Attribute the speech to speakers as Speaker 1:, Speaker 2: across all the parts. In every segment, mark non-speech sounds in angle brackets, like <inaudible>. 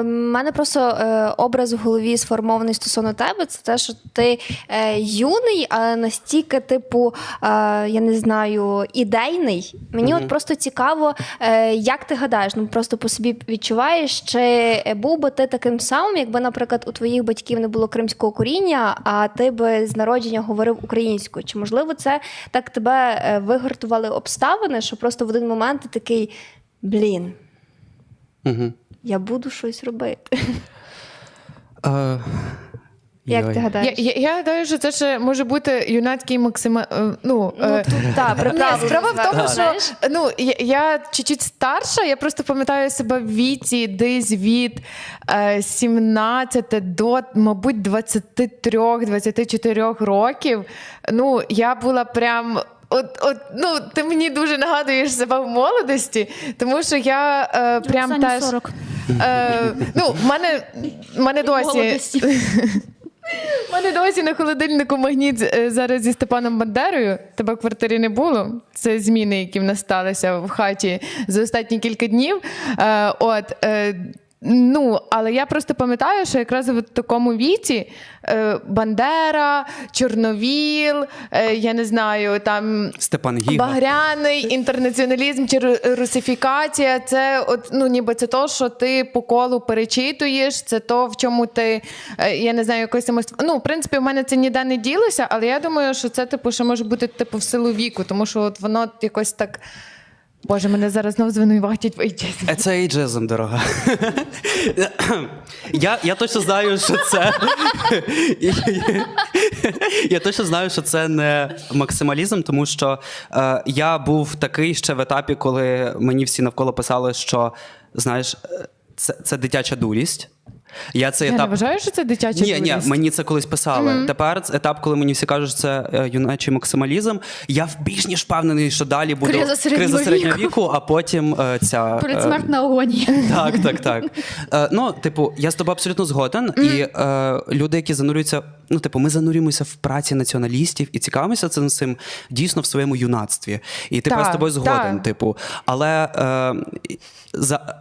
Speaker 1: У мене просто е, образ в голові сформований стосовно тебе. Це те, що ти е, юний, але настільки, типу, е, я не знаю, ідейний. Мені от просто цікаво, е, як ти гадаєш, ну просто по собі відчуваєш, чи був би ти таким самим, якби, наприклад, у твоїх батьків не було кримського коріння, а ти би з народження говорив українською? Чи можливо це так тебе е, вигартували обставини, що просто в один момент ти такий блін,
Speaker 2: Угу.
Speaker 1: Я буду щось робити?
Speaker 2: Е,
Speaker 1: Як
Speaker 2: йой.
Speaker 1: ти гадаєш?
Speaker 3: я, я гадаю, що це ще може бути юнацький максима... е, Ну,
Speaker 1: Ну,
Speaker 3: е,
Speaker 1: тут,
Speaker 3: Ні, справа в тому, що ну я, я чуть-чуть старша. Я просто пам'ятаю себе в віці десь від е, 17 до, мабуть, 23-24 років. Ну, я була прям. От, от, ну, ти мені дуже нагадуєш себе в молодості, тому що я е, прям теж.
Speaker 4: 40.
Speaker 3: Е, ну, в мене, в мене досі. У <laughs> мене досі на холодильнику магніт е, зараз зі Степаном Бандерою. Тебе в квартирі не було. Це зміни, які в нас сталися в хаті за останні кілька днів. Е, от, е, ну, але я просто пам'ятаю, що якраз в такому віці е, Бандера, Чорновіл, е, я не знаю, там
Speaker 2: Степан Гіга.
Speaker 3: Багряний інтернаціоналізм чи русифікація це от ну ніби це то, що ти по колу перечитуєш, це то, в чому ти е, я не знаю, якось самост... Ну, в принципі, в мене це ніде не ділося, але я думаю, що це типу ще може бути типу в силу віку, тому що от воно якось так. Боже, мене зараз знов звинуватять в ейджизмі.
Speaker 2: Е, Це ейджизм, дорога. я, я точно знаю, що це. я точно знаю, що це не максималізм, тому що е, я був такий ще в етапі, коли мені всі навколо писали, що знаєш, е, це, це дитяча дурість. Я цей
Speaker 3: Я
Speaker 2: етап
Speaker 3: не вважаю, що це дитяча
Speaker 2: ні, ні,
Speaker 3: дурість.
Speaker 2: мені це колись писали. Тепер етап, коли мені всі кажуть, що це е, юначий максималізм. Я більш ніж впевнений, що далі буде
Speaker 4: Криза середнього
Speaker 2: криза середнього
Speaker 4: віку.
Speaker 2: віку, а потім е, ця е,
Speaker 4: Передсмертна агонія. <laughs>
Speaker 2: так, так, так. Е, ну, типу, я з тобою абсолютно згоден. І е, люди, які занурюються, ну, типу, ми занурюємося в праці націоналістів і цікавимося цим цим дійсно в своєму юнацтві. І типу, я з
Speaker 3: Так,
Speaker 2: тобою згоден.
Speaker 3: так.
Speaker 2: Типу, але е, за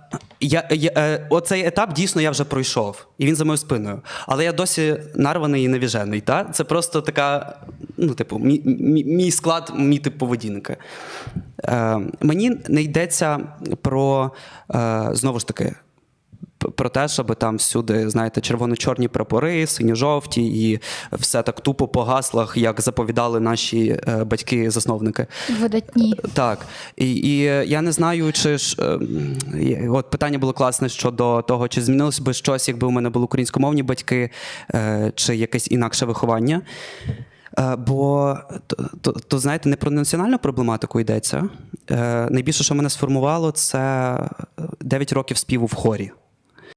Speaker 2: я, я е, оцей етап дійсно я вже пройшов, і він за моєю спиною. Але я досі нарваний і навіжений. Та? Це просто така, ну, типу, мій, мій, склад, мій тип поведінки. Е, мені не йдеться про е, знову ж таки. Про те, щоб там всюди, знаєте, червоно-чорні прапори, синьо-жовті, і все так тупо по гаслах, як заповідали наші е, батьки-засновники.
Speaker 4: Видатні.
Speaker 2: Так. І, і я не знаю, чи ж е, от питання було класне щодо того, чи змінилося би щось, якби у мене були українськомовні батьки, е, чи якесь інакше виховання. Е, Бо то, то, то, знаєте, не про національну проблематику йдеться. Е, найбільше, що мене сформувало, це 9 років співу в хорі.